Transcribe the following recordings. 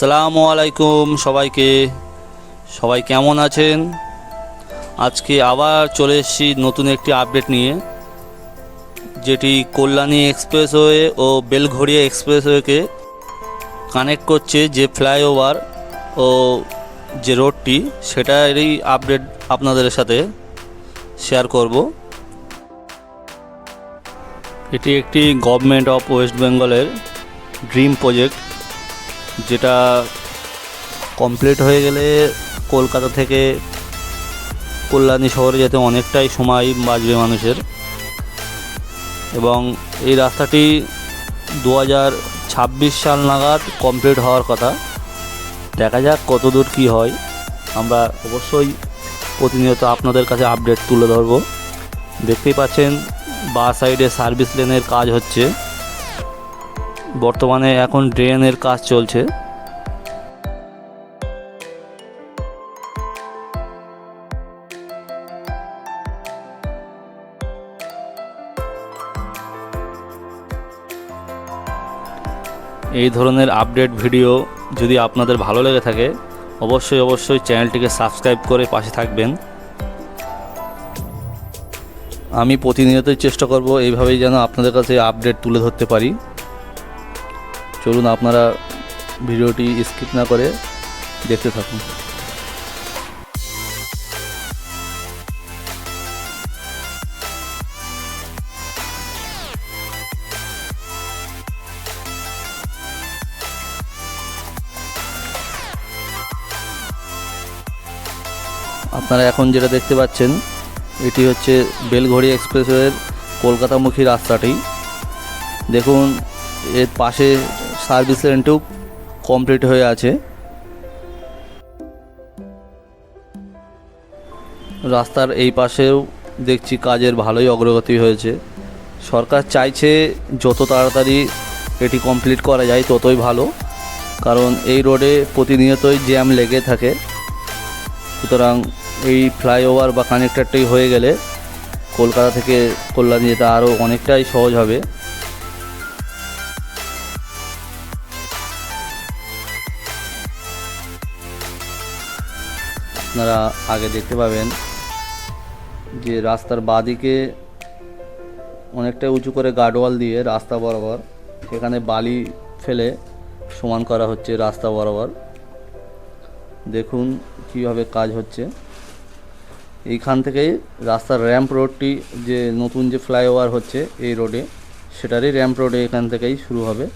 আসসালামু আলাইকুম সবাইকে। সবাই কেমন আছেন? আজকে আবার চলে এসেছি নতুন একটি আপডেট নিয়ে, যেটি কল্যাণী এক্সপ্রেসওয়ে ও বেলঘড়িয়া এক্সপ্রেসওয়েকে কানেক্ট করছে যে ফ্লাইওভার ও যে রোডটি, সেটারই আপডেট আপনাদের সাথে শেয়ার করব। এটি একটি গভর্নমেন্ট অফ ওয়েস্ট বেঙ্গলের ড্রিম প্রজেক্ট। যেটা কমপ্লিট হয়ে গেলে কলকাতা থেকে কল্যাণী শহরে যেতে অনেকটাই সময় বাঁচবে মানুষের। এবং এই রাস্তাটি দু হাজার ছাব্বিশ সাল নাগাদ কমপ্লিট হওয়ার কথা। দেখা যাক কত দূর কী হয়। আমরা অবশ্যই প্রতিনিয়ত আপনাদের কাছে আপডেট তুলে ধরবো। দেখতেই পাচ্ছেন, বা সাইডে সার্ভিস লেনের কাজ হচ্ছে। বর্তমানে এখন ড্রেনের কাজ চলছে। এই ধরনের আপডেট ভিডিও যদি আপনাদের ভালো লেগে থাকে, অবশ্যই অবশ্যই চ্যানেলটিকে সাবস্ক্রাইব করে পাশে থাকবেন। আমি প্রতিনিয়তই চেষ্টা করব এইভাবেই যেন আপনাদের কাছে আপডেট তুলে ধরতে পারি। চলুন আপনারা ভিডিওটি স্কিপ না করে দেখতে থাকুন। আপনারা এখন যেটা দেখতে পাচ্ছেন, এটি হচ্ছে বেলঘড়ি এক্সপ্রেসওয়ের কলকাতামুখী রাস্তাটি। দেখুন, এর পাশে সার্ভিস লেনটিও কমপ্লিট হয়ে আছে। রাস্তার এই পাশেও দেখছি কাজের ভালোই অগ্রগতি হয়েছে। সরকার চাইছে যত তাড়াতাড়ি এটি কমপ্লিট করা যায় ততই ভালো, কারণ এই রোডে প্রতিনিয়তই জ্যাম লেগে থাকে। সুতরাং এই ফ্লাইওভার বা কানেক্টারটাই হয়ে গেলে কলকাতা থেকে কল্যাণী যেতে আরও অনেকটাই সহজ হবে। আপনারা আগে দেখতে পাবেন যে রাস্তার বাঁদিকে অনেকটা উঁচু করে গার্ডওয়াল দিয়ে রাস্তা বরাবর সেখানে বালি ফেলে সমান করা হচ্ছে রাস্তা বরাবর। দেখুন কীভাবে কাজ হচ্ছে। এইখান থেকেই রাস্তার র্যাম্প রোডটি যে নতুন যে ফ্লাইওভার হচ্ছে এই রোডে সেটারই র্যাম্প রোডে এখান থেকেই শুরু হবে।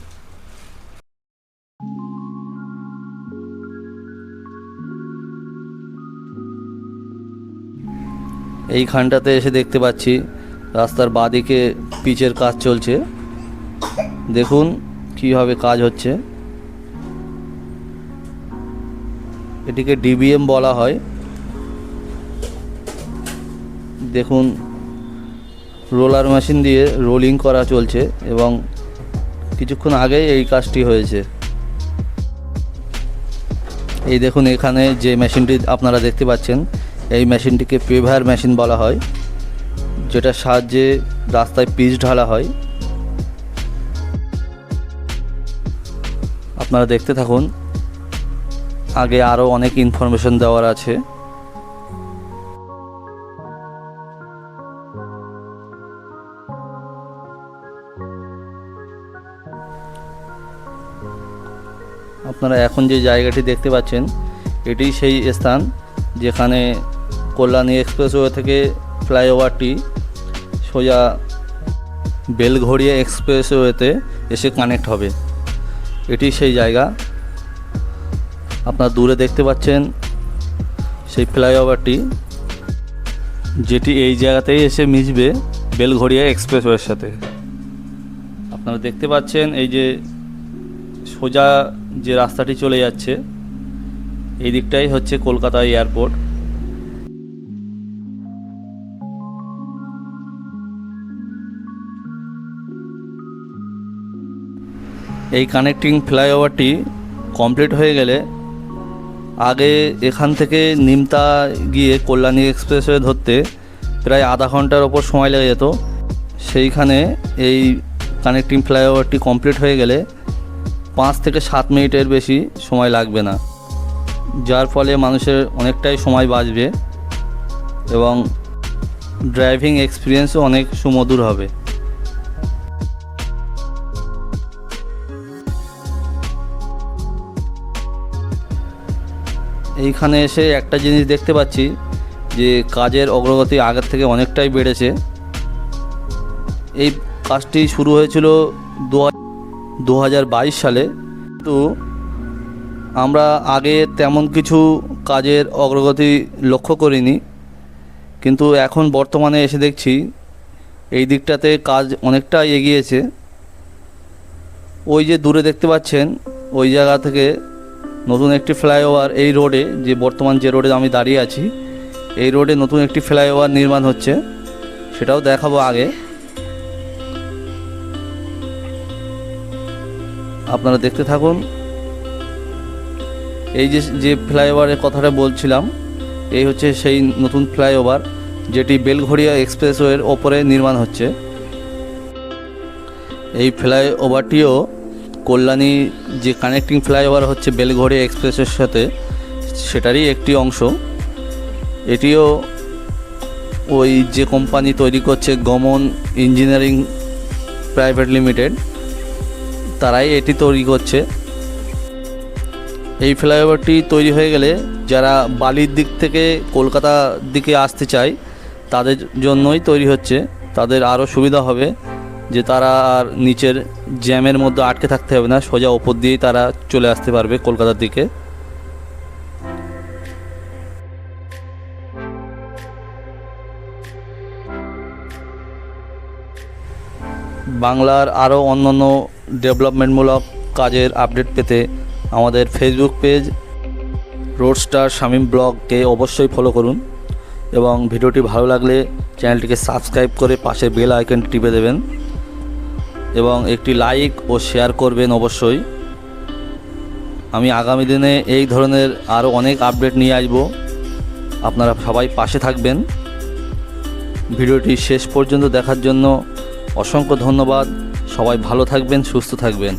এইখানটাতে এসে দেখতে পাচ্ছি, রাস্তার বাঁদিকে পিচের কাজ চলছে। দেখুন কীভাবে কাজ হচ্ছে। এটিকে ডিবিএম বলা হয়। দেখুন, রোলার মেশিন দিয়ে রোলিং করা চলছে এবং কিছুক্ষণ আগেই এই কাজটি হয়েছে। এই দেখুন এখানে যে মেশিনটি আপনারা দেখতে পাচ্ছেন এই মেশিনটিকে পেভার মেশিন বলা হয়, যেটার সাহায্যে রাস্তায় পিচ ঢালা হয়। আপনারা দেখতে থাকুন, আগে আরও অনেক ইনফরমেশন দেওয়ার আছে। আপনারা এখন যে জায়গাটি দেখতে পাচ্ছেন এটি সেই স্থান যেখানে কল্যাণী এক্সপ্রেসওয়ে থেকে ফ্লাইওভারটি সোজা বেলঘড়িয়া এক্সপ্রেসওয়েতে এসে কানেক্ট হবে। এটি সেই জায়গা। আপনার দূরে দেখতে পাচ্ছেন সেই ফ্লাইওভারটি, যেটি এই জায়গাতেই এসে মিশবে বেলঘড়িয়া এক্সপ্রেসওয়ের সাথে। আপনারা দেখতে পাচ্ছেন এই যে সোজা যে রাস্তাটি চলে যাচ্ছে, এই দিকটাই হচ্ছে কলকাতা এয়ারপোর্ট। এই কানেক্টিং ফ্লাইওভারটি কমপ্লিট হয়ে গেলে আগে এখান থেকে নিমতা গিয়ে কল্যাণী এক্সপ্রেসওয়ে ধরতে প্রায় আধা ঘণ্টার ওপর সময় লেগে যেত। সেইখানে এই কানেক্টিং ফ্লাইওভারটি কমপ্লিট হয়ে গেলে পাঁচ থেকে সাত মিনিটের বেশি সময় লাগবে না। যার ফলে মানুষের অনেকটাই সময় বাঁচবে এবং ড্রাইভিং এক্সপিরিয়েন্সও অনেক সুমধুর হবে। এইখানে এসে একটা জিনিস দেখতে পাচ্ছি যে কাজের অগ্রগতি আগের থেকে অনেকটাই বেড়েছে। এই কাজটি শুরু হয়েছিল দু হাজার বাইশ সালে। তো আমরা আগে তেমন কিছু কাজের অগ্রগতি লক্ষ্য করিনি। কিন্তু এখন বর্তমানে এসে দেখছি এই দিকটাতে কাজ অনেকটাই এগিয়েছে। ওই যে দূরে দেখতে পাচ্ছেন, ওই জায়গা থেকে নতুন একটি ফ্লাইওভার এই রোডে, যে বর্তমান যে রোডে আমি দাঁড়িয়ে আছি, এই রোডে নতুন একটি ফ্লাইওভার নির্মাণ হচ্ছে। সেটাও দেখাবো আগে। আপনারা দেখতে থাকুন। এই যে যে ফ্লাইওভারের কথাটা বলছিলাম, এই হচ্ছে সেই নতুন ফ্লাইওভার, যেটি বেলঘড়িয়া এক্সপ্রেসওয়ের ওপরে নির্মাণ হচ্ছে। এই ফ্লাইওভারটিও কল্যাণী যে কানেক্টিং ফ্লাইওভার হচ্ছে বেলঘড়িয়া এক্সপ্রেসের সাথে, সেটারই একটি অংশ। এটিও ওই যে কোম্পানি তৈরি করছে গমন ইঞ্জিনিয়ারিং প্রাইভেট লিমিটেড তারাই এটি তৈরি করছে। এই ফ্লাইওভারটি তৈরি হয়ে গেলে যারা বালির দিক থেকে কলকাতার দিকে আসতে চায়, তাদের জন্যই তৈরি হচ্ছে। তাদের আরও সুবিধা হবে। যে তারা আর নিচের জ্যামের মধ্যে আটকে থাকতে হবে না, সোজা ওপর দিয়েই তারা চলে আসতে পারবে কলকাতার দিকে। বাংলার আরও অন্যান্য ডেভেলপমেন্টমূলক কাজের আপডেট পেতে আমাদের ফেসবুক পেজ রোডস্টার শামীম ব্লগকে অবশ্যই ফলো করুন এবং ভিডিওটি ভালো লাগলে চ্যানেলটিকে সাবস্ক্রাইব করে পাশে বেল আইকনটি টিপে দেবেন। এবং একটি লাইক ও শেয়ার করবেন অবশ্যই। আমি আগামী দিনে এই ধরনের আরও অনেক আপডেট নিয়ে আসব। আপনারা সবাই পাশে থাকবেন। ভিডিওটি শেষ পর্যন্ত দেখার জন্য অসংখ্য ধন্যবাদ। সবাই ভালো থাকবেন, সুস্থ থাকবেন।